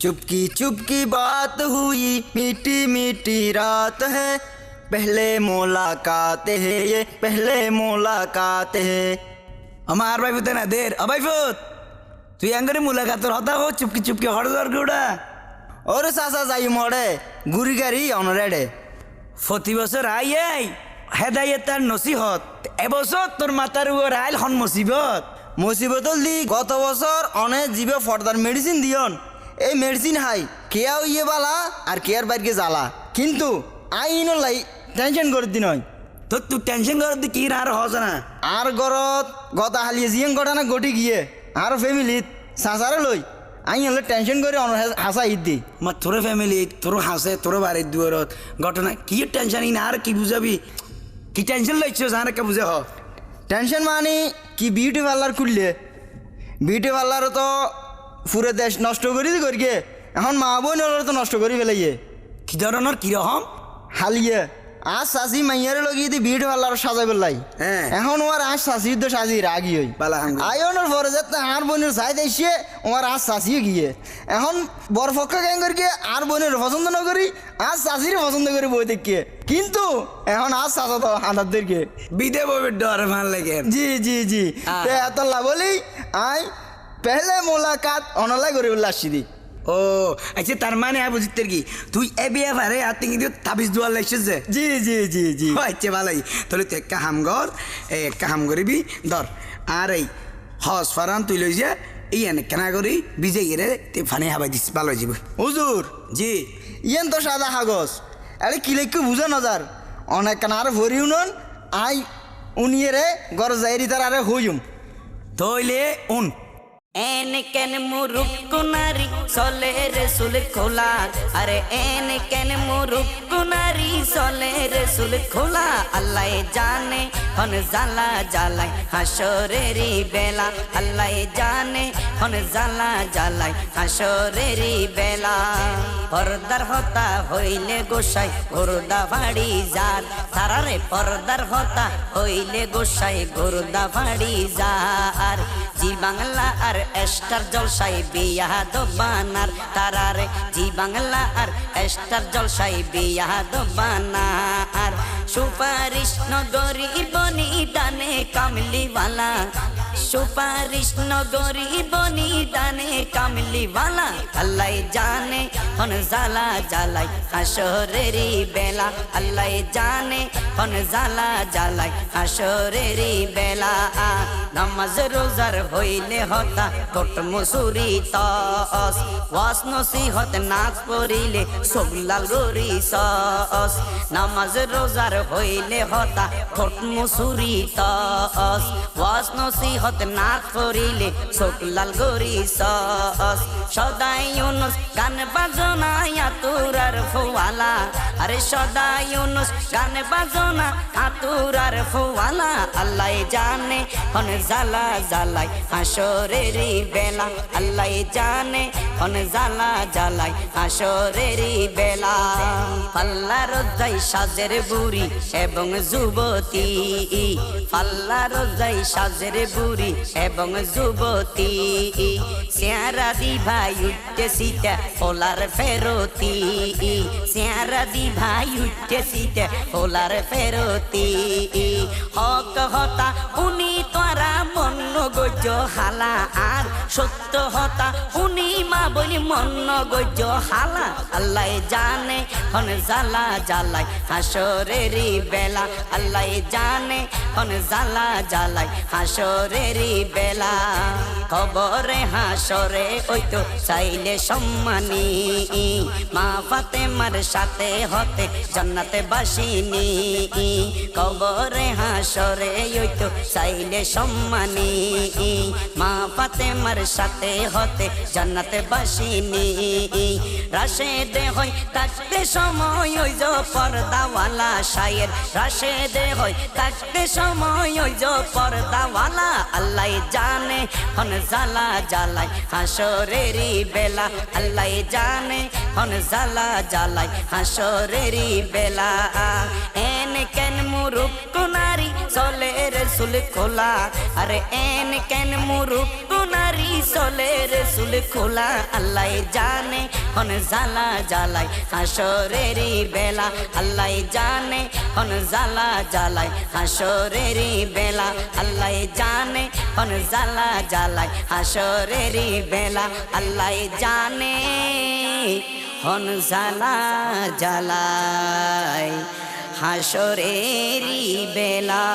चुपकी चुपकी बात हुई मीठी मीठी रात है पहले मुलाकात है ये पहले मुलाकात है আমার ভাই ফুতে না দের অবাই ফুত তুই আঙ্গারে মুলাকাতর হতা হো চুপকি চুপকি হড় দর গুড়া और सासा जाई मोड़े गुरी गाड़ी অনরেডে প্রতি বছর আই আই হেদায়েত তার নসিহত এবছর তোর মাথার উপর আইল হন মুসিবত মুসিবতল দি গত বছর অনেক জীবে ফর্দার মেডিসিন দিয়ন এই মেডিসিন হাই কেয়াও ইয়ে বালা আর কেয়ার বাইরকে জ্বালা। কিন্তু আই ইনো লাই টেনশন করে দিন হয় তোর তুই টেনশন করার দি কি আর হস না? আর গরত গতা হালিয়ে জিয়েন ঘটনা ঘটি গিয়ে আর ফ্যামিলিত সাসারে লই আই হলে টেনশন করে অন হাসা ঈদ দি আমার তোর ফ্যামিলি তোর হাসে তোর বাড়ির দুয়ারত ঘটনা কি টেনশন ইন আর কি বুঝাবি? কি টেনশন লইছো আর কে বুঝে হ। টেনশন মানে কি বিউটি পার্লার খুললে? বিউটি পার্লারও তো পুরো দেশ নষ্ট করি করিকে। এখন মা বোন ওরা তো নষ্ট করি ফেলাইয়ে। কি ধরনের কীরকম হালিয়ে। আজ চাষি মাইয়ারে লগিয়ে দি বিউটি পার্লার সাজাই পেলাই হ্যাঁ। এখন ওর আজ চাষি তো সাজি রাগি হই। বালা। আয়নের পরে যাতে আর বোনের চাই দেশে ওর আজ চাষিও গিয়ে। এখন বরপক্ষ গ্যাং করি আর বোনের পছন্দ না করি আজ চাষির পছন্দ করি বই দেখে কিন্তু এখন আজ চাষা তো হাঁটারদেরকে বিদে বইবে ডর ভালো লাগে। জি জি জি। হ্যাঁ। এত লাভলি আই পেহলে মোলাকাত অনলাই করে বলে আসছি দি ও আচ্ছা তার মানে আর বুঝতে কি? তুই এ বিয়ে পারে আর তিন কিন্তু তাবিজ দুয়ার লাগছিস যে? জি জি জি জি। আচ্ছা ভালোই। তাহলে তুই একটা হাম কর এই একটা হাম করিবি ধর। আর এই হস ফারান তুই লই যা এই এনে কেনা করি বিজে গেলে তুই ফানি হাবাই দিস ভালো যাবে। হুজুর? জি। ইয়েন তো সাদা কাগজ আরে কিলেকু বুঝো নজার অনেক কান আর ভরি উনন আই উনিয়ে গর যাইরি তার আরে হইম। তইলে উন। এন কেন মুরুক্কু কুনারি সলে রে সুল খোলা। আরে এন কেন মুরুক্কু কুনারি সলে রে সুল খোলা। আল্লাহ জানে হন জালা জালাই হাসরেরি বেলা। আল্লাহ জানে হন জালা জালাই হাসরেরি বেলা। পর্দার হতা হইলে গোসাই গোরদা ভাড়ি যার তারারে পর্দার হতা হইলে গোসাই গোরদা ভাড়ি যার জি বাংলা আর এস্টার জলসাই বিয়া দবানার তারারে জি বাংলা আর এস্টার জলসাই বিয়া দবানার সুপারিশ নগরী বনি দানে কামলিওয়ালা। সুপারিশ নগরী বনি কামলিওয়ালা আল্লাহ জানে, হন জালা জালাই হাসরেরি বেলা, আল্লাহ জানে, হন জালা জালাই হাসরেরি বেলা। নামাজ রোজার হইলে হতা কোট মুসুরি তস ওয়াস নসিহত নাচ পড়িলে সগলাল গরি সস। নামাজ রোজার হইলে হতা কোট মুসুরি তস ওয়াস নসিহত নাচ পড়িলে সগলাল গরি সস। সদাই ইউনুস গান বাজনা, আতুরার ফোয়ালা। আরে সদাই ইউনুস গান বাজনা, আতুরার ফোয়ালা। আল্লাহ জানে, হন জালা জালাই হাসরেরি বেলা। আল্লাহ জানে, হন জালা জালাই হাসরেরি বেলা। পাল্লার যাই সাজের বুড়ি এবং যুবতী। পাল্লা যাই সাজের বুড়ি এবং যুবতী। চেহারা দি ভাই উঠতে সিটা ওলার ফেরতি চেহারা দি ভাই উঠতে সিটা ওলার ফেরতি হক হতা উনি তোরা মন্ন গজ হালা আর সত্য হতা, উনি মা বলি মন্ন গজ হালা। আল্লাহ জানে, হন জালা জালাই হাসরেরি বেলা। আল্লাহ জানে, হন জালা জালাই হাসরেরি বেলা। খবরে হাসরে, ওই তো চাইলে সম্মানী। মা ফাতেমার সাথে হতে জান্নাতে বাসিনী কবরে হাসরে, ওই তো চাইলে সম্মানী। মা ফাতেমার সাথে হতে জান্নাতে বাসিনী রাশে দে হয় থাকতে সময়, ওই যে পর্দাওয়ালা শায়ের। রাশে দে হয় থাকতে সময়, ওই যে পর্দাওয়ালা আল্লাহ জানে। হন জালা জালাই হাসরেরি বেলা, আল্লাহ জানে। হন জালা জালাই হাসরেরি বেলা। এন কেন মুরুখ কুনারি চলে সুল খোলা। আরে এন কেন মুরুখ নারী চলে রসুল খোলা? আল্লাহ জানে, হন জালা জালাই হাসরেরি বেলা। আল্লাহ জানে, হন জালা জালাই হাসরেরি বেলা। আল্লাহ জানে, হন জালা জালাই হাসরেরি বেলা। আল্লাহ জানে, হন জালা জালাই হাসরেরি বেলা।